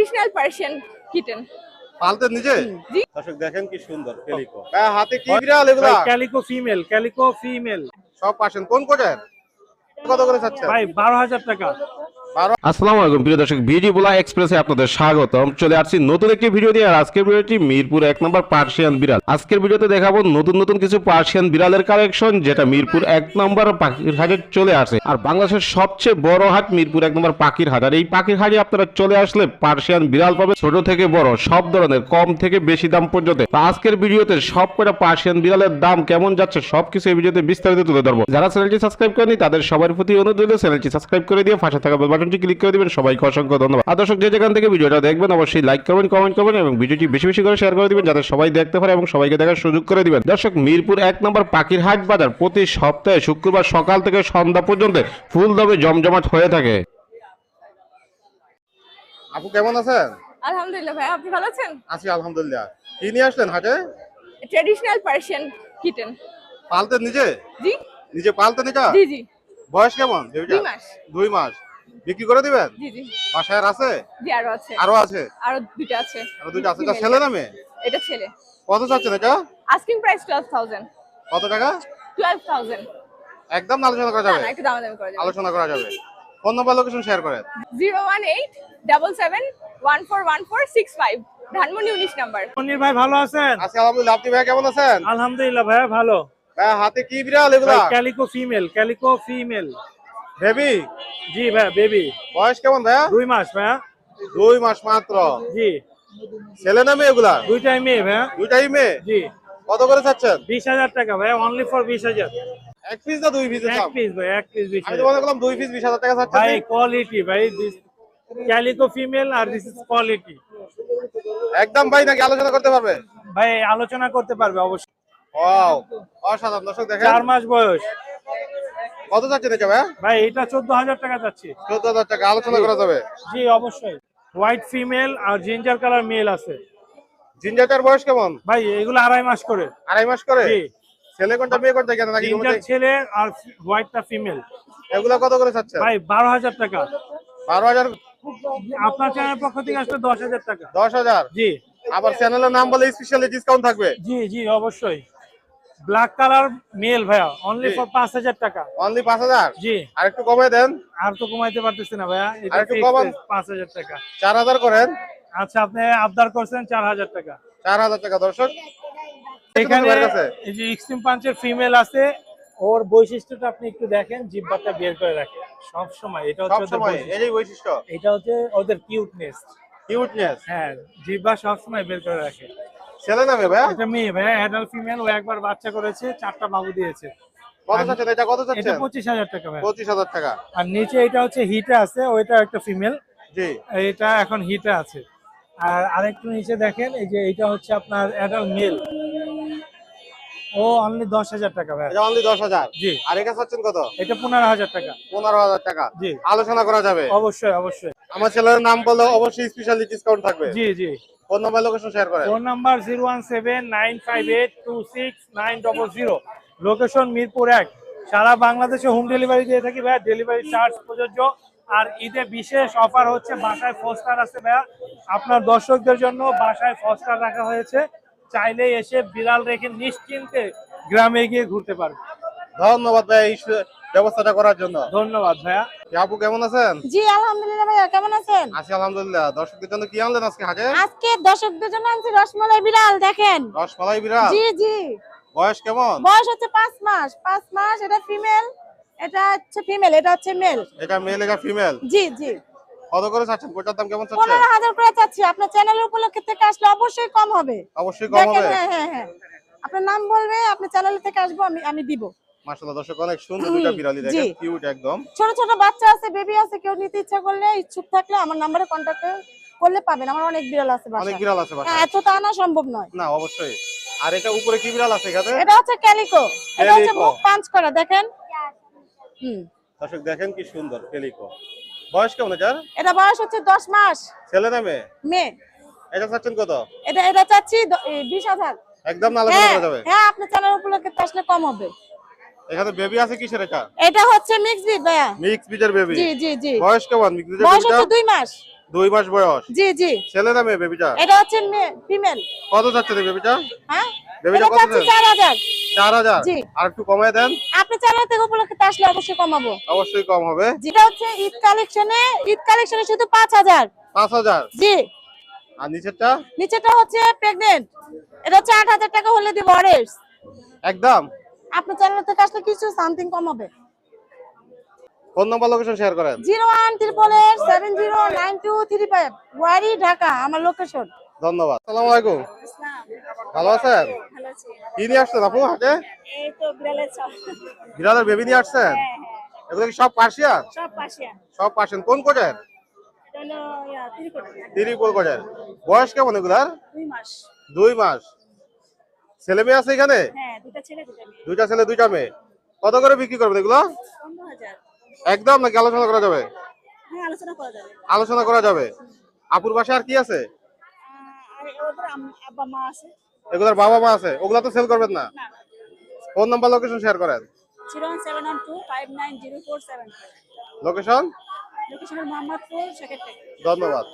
Traditional Persian kitten পালতে নিজে? দর্শক দেখেন কি সুন্দর ক্যালিকো হাতে কি বিড়াল এগুলা? ক্যালিকো ফিমেল ক্যালিকো ফিমেল সব পার্সেন্ট কোন কোটের? কত করে চাচ্ছেন? ভাই বারো হাজার টাকা। আসসালামু আলাইকুম প্রিয় দর্শক, ভিডিও বলা এক্সপ্রেসে আপনাদের স্বাগতম। চলে আসছি নতুন একটি ভিডিও আজকের ভিডিওটি মিরপুর এক নম্বর পার্সিয়ান বিড়াল। আজকের ভিডিওতে দেখাবো নতুন নতুন কিছু পার্সিয়ান বিড়ালের কালেকশন, যেটা মিরপুর এক নম্বর পাখির হাটে চলে আসে। আর বাংলাদেশের সবচেয়ে বড় হাট মিরপুর এক নম্বর পাখির হাট আর এই পাখির হাটে আপনারা চলে আসলে পার্সিয়ান বিড়াল পাবে ছোট থেকে বড়, সব ধরনের, কম থেকে বেশি দাম পর্যন্ত। আজকের ভিডিওতে সব কটা পার্সিয়ান বিড়ালের দাম কেমন যাচ্ছে, সবকিছু এই ভিডিওতে বিস্তারিত তুলে ধরবো। যারা চ্যানেলটি সাবস্ক্রাইব করেনি তাদের সবার প্রতি অনুরোধ চ্যানেলটি সাবস্ক্রাইব করে দিয়ে পাশে থাকা বাটনটি ক্লিক করে দিবেন। সবাইকে অসংখ্য ধন্যবাদ। আর দর্শক যে যেখান থেকে ভিডিওটা দেখবেন অবশ্যই লাইক করবেন কমেন্ট করবেন এবং ভিডিওটি বেশি বেশি করে শেয়ার করে দিবেন যাতে সবাই দেখতে পারে এবং সবাইকে দেখার সুযোগ করে দিবেন। দর্শক মিরপুর এক নম্বর পাখির হাট বাজার প্রতি সপ্তাহে শুক্রবার সকাল থেকে সন্ধ্যা পর্যন্ত ফুল দমে জমজমাট হয়ে থাকে। আপু কেমন আছেন? আলহামদুলিল্লাহ ভাই আপনি ভালো আছেন? আছি আলহামদুলিল্লাহ। কি নিয়ে আসলেন হাটে? ট্রেডিশনাল পার্সিয়ান কিটেন পালতে নিজে? জি। নিজে পালতে নিটা জি জি। বয়স কেমন? দুই মাস। দুই মাস। বিক্রি করে দিবেন? জি জি। বাসায় আর আছে? জি আরও আছে। আরও আছে? আরও দুইটা আছে। আরও দুইটা আছে। ছেলে না মেয়ে? এটা ছেলে। কত চাচ্ছেন এটা? আস্কিং প্রাইস টুয়েলভ থাউজেন্ড কত টাকা? টুয়েলভ থাউজেন্ড একদম আলোচনা করা যাবে না একটু দামাদামি করা যাবে। আলোচনা করা যাবে। ফোন নাম্বার লোকেশন শেয়ার করেন। Zero one eight double seven one four one four six five Dhanmondi উনিশ নাম্বার। মনির ভাই ভালো আছেন? আছি আলহামদুলিল্লাহ। আপনি ভাই কেমন আছেন? আলহামদুলিল্লাহ ভাইয়া ভালো। ভাই হাতে কি বিড়াল এগুলা? Calico female calico female baby জি ভাইয়া বেবি বয়স কেমন ভাইয়া? দুই মাস ভাইয়া। দুই মাস মাত্র। জি। ছেলে না মেয়ে এগুলা? দুইটাই মেয়ে ভাইয়া। দুইটাই মেয়ে? জি। কত করে চাচ্ছেন? বিশ হাজার টাকা ভাইয়া অনলি ফর বিশ হাজার। এক পিস না দুই পিস এক পিস ভাই এক পিস বিশ আমি হাজার। মনে দুই পিস বিশ হাজার টাকা ভাই কোয়ালিটি ভাই দিস ক্যালিকো ফিমেল আর দিস ইজ কোয়ালিটি একদম ভাই নাকি আলোচনা করতে পারবে? ভাই আলোচনা করতে পারবে অবশ্যই। ওয়াও অসাধারণ। দর্শক দেখেন। চার মাস বয়স। কত চাচ্ছেন দেখে ভাই? ভাই এটা চোদ্দ হাজার টাকা যাচ্ছে। চোদ্দ হাজার টাকা আলোচনা করা যাবে। জি অবশ্যই। হোয়াইট ফিমেল আর জিঞ্জার কালার মেল আছে। জিঞ্জারটার বয়স কেমন? ভাই এগুলো আড়াই মাস করে। আড়াই মাস করে? জি। ছেলে কোনটা মেয়ে কোনটা কেন নাকি জিঞ্জার ছেলে আর হোয়াইটটা ফিমেল এগুলো কত করে চাচ্ছেন ভাই বারো হাজার টাকা। বারো হাজার আপনার চ্যানেলের পক্ষ থেকে আসলে দশ হাজার টাকা। দশ হাজার জি। আবার চ্যানেলের নাম বলে স্পেশালি ডিসকাউন্ট থাকবে? জি জি অবশ্যই। ব্ল্যাক কালার মেল ভাইয়া। অনলি ফর পাঁচ হাজার টাকা। অনলি পাঁচ হাজার? জি। আর একটু কমাই দেন। আর তো কমাইতে পারতেছি না ভাইয়া। একটু কমান। পাঁচ হাজার টাকা। চার হাজার করেন। আচ্ছা আপনি আবদার করছেন চার হাজার টাকা। চার হাজার টাকা দর্শক। এখানে এই যে এক্সট্রিম পাঞ্চের ফিমেল আছে ওর বৈশিষ্ট্যটা আপনি একটু দেখেন জিব্বাটা বের করে রাখে সব সময় এটা হচ্ছে বৈশিষ্ট্য। এই বৈশিষ্ট্য। এটা হচ্ছে ওদের কিউটনেস কিউটনেস হ্যাঁ জিব্বা সব সময় বের করে রাখে। ছেলে নামে ভাই এটা মেয়ে ভাইয়া অ্যাডাল্ট ফিমেল ও একবার বাচ্চা করেছে চারটা বাবু দিয়েছে। কত চাচ্ছেন? এটা কত চাচ্ছেন? টাকা ভাই টাকা। আর নিচে এটা হচ্ছে হিটে আছে ওইটা একটা ফিমেল জি। এটা এখন হিটে আছে। আর আরেকটু নিচে দেখেন এই যে এটা হচ্ছে আপনার অ্যাডাল্ট মেল ও অনলি দশ হাজার টাকা ভাই এটা অনলি জি। আর এটা চাচ্ছেন কত? এটা পনেরো হাজার টাকা। পনেরো হাজার টাকা। জি। আলোচনা করা যাবে। অবশ্যই অবশ্যই। আমার ছেলের নাম বললে অবশ্যই স্পেশালি ডিসকাউন্ট থাকবে। জি জি। ফোন নাম্বার লোকেশন শেয়ার করেন phone number zero one seven nine five eight two six nine double zero. Location Mirpur এক। সারা বাংলাদেশে হোম ডেলিভারি দিয়ে থাকি ভাইয়া। ডেলিভারি চার্জ প্রযোজ্য। আর ঈদে বিশেষ অফার হচ্ছে বাসায় ফস্টার আছে ভাইয়া। আপনার দর্শকদের জন্য বাসায় ফস্টার রাখা হয়েছে। চাইলে এসে বিড়াল রেখে নিশ্চিন্তে গ্রামে গিয়ে ঘুরতে পারবে। ধন্যবাদ ভাই ব্যবস্থাটা করার জন্য। ধন্যবাদ ভাইয়া। আপু কেমন আছেন? জি আলহামদুলিল্লাহ ভাইয়া কেমন আছেন? আছি আলহামদুলিল্লাহ। দর্শকদের জন্য কি আনলেন আজকে হাটে? আজকে দর্শকদের জন্য আনছি রসমালাই বিড়াল দেখেন। রসমালাই বিড়াল? জি জি। বয়স কেমন? বয়স হচ্ছে পাঁচ মাস। পাঁচ মাস এটা ফিমেল এটা হচ্ছে ফিমেল এটা হচ্ছে মেল। এটা মেল এটা ফিমেল? জি জি। কত করে চাচ্ছেন? কোটার দাম কেমন চাচ্ছেন? পনেরো হাজার করে চাচ্ছি। আপনার চ্যানেলের উপলক্ষে থেকে আসলে অবশ্যই কম হবে। অবশ্যই কম হবে? হ্যাঁ হ্যাঁ হ্যাঁ। আপনার নাম বলবে আপনার চ্যানেল থেকে আসব আমি আমি দিব। মাশাআল্লাহ দর্শক অনেক সুন্দর দুইটা বিড়ালি দেখেন কিউট একদম। ছোট ছোট বাচ্চা আছে বেবি আছে কেউ নিতে ইচ্ছা করলে ইচ্ছুক থাকলে আমার নাম্বারে কন্ট্যাক্ট করলে পাবেন। আমার অনেক বিড়াল আছে অনেক বিড়াল আছে এত তো আনা সম্ভব নয়। না অবশ্যই। আর এটা উপরে কি বিড়াল আছে এখানে? এটা হচ্ছে ক্যালিকো। এটা হচ্ছে মুখ পাঁচ করা দেখেন? হুম। দর্শক দেখেন কি সুন্দর কেলিকো বয়স কেমন এটার? এটা বয়স হচ্ছে দশ মাস। ছেলে না মেয়ে? মেয়ে। এটা চাচ্ছেন কত? এটা এটা চাচ্ছি একদম না হ্যাঁ যাবে। হ্যাঁ আপনার চ্যানেল উপলক্ষে আসলে কম হবে। এখানে বেবি আছে কিসের এটা? এটা হচ্ছে মিক্স বিট ভাইয়া। মিক্স বিটের বেবি জি জি জি। বয়স কেমন? মিক্স বিটের বয়স হচ্ছে দুই মাস। দুই মাস বয়স? জি জি। ছেলে না মেয়ে বেবিটা এটা হচ্ছে ফিমেল কত যাচ্ছে বেবিটা হ্যাঁ? বেবিটা কত হাজার। চার হাজার? জি। আর একটু কমায় দেন। আপনি চার হাজার থেকে উপলক্ষে আসলে অবশ্যই কমাবো। অবশ্যই কম হবে। যেটা হচ্ছে ঈদ কালেকশনে ঈদ কালেকশনে শুধু পাঁচ হাজার। পাঁচ হাজার? জি। আর নিচেরটা? নিচেটা হচ্ছে প্রেগনেন্ট এটা হচ্ছে আট হাজার টাকা হলে দিব অরেস একদম? আপনি চ্যানেল থেকে আসলে কিছু সামথিং কম হবে ফোন নাম্বার লোকেশন শেয়ার করেন। Zero one triple eight seven zero nine two three five Wari Dhaka আমার লোকেশন ধন্যবাদ। আসসালামু আলাইকুম। ভালো আছেন? কি নিয়ে আসছেন আপু হাটে? এই তো বিড়ালের সব বিড়ালের বেবি নিয়ে আসছেন? হ্যাঁ হ্যাঁ। এগুলো কি সব পার্সিয়ান সব পাশিয়া সব পার্সিয়ান। কোন কোটের? তিরিপুর কোটের। বয়স কেমন এগুলার? দুই মাস। দুই মাস। ছেলে মেয়ে আছে এখানে? হ্যাঁ ছেলে দুইটা ছেলে দুইটা মেয়ে। কত করে বিক্রি করবেন এগুলো? একদম নাকি আলোচনা করা যাবে? হ্যাঁ আলোচনা করা যাবে। আপুর বাসায় আর কি আছে? এগুলার বাবা মা আছে। ওগুলা তো সেল করবেন না? ফোন নাম্বার লোকেশন শেয়ার করেন। লোকেশন ধন্যবাদ।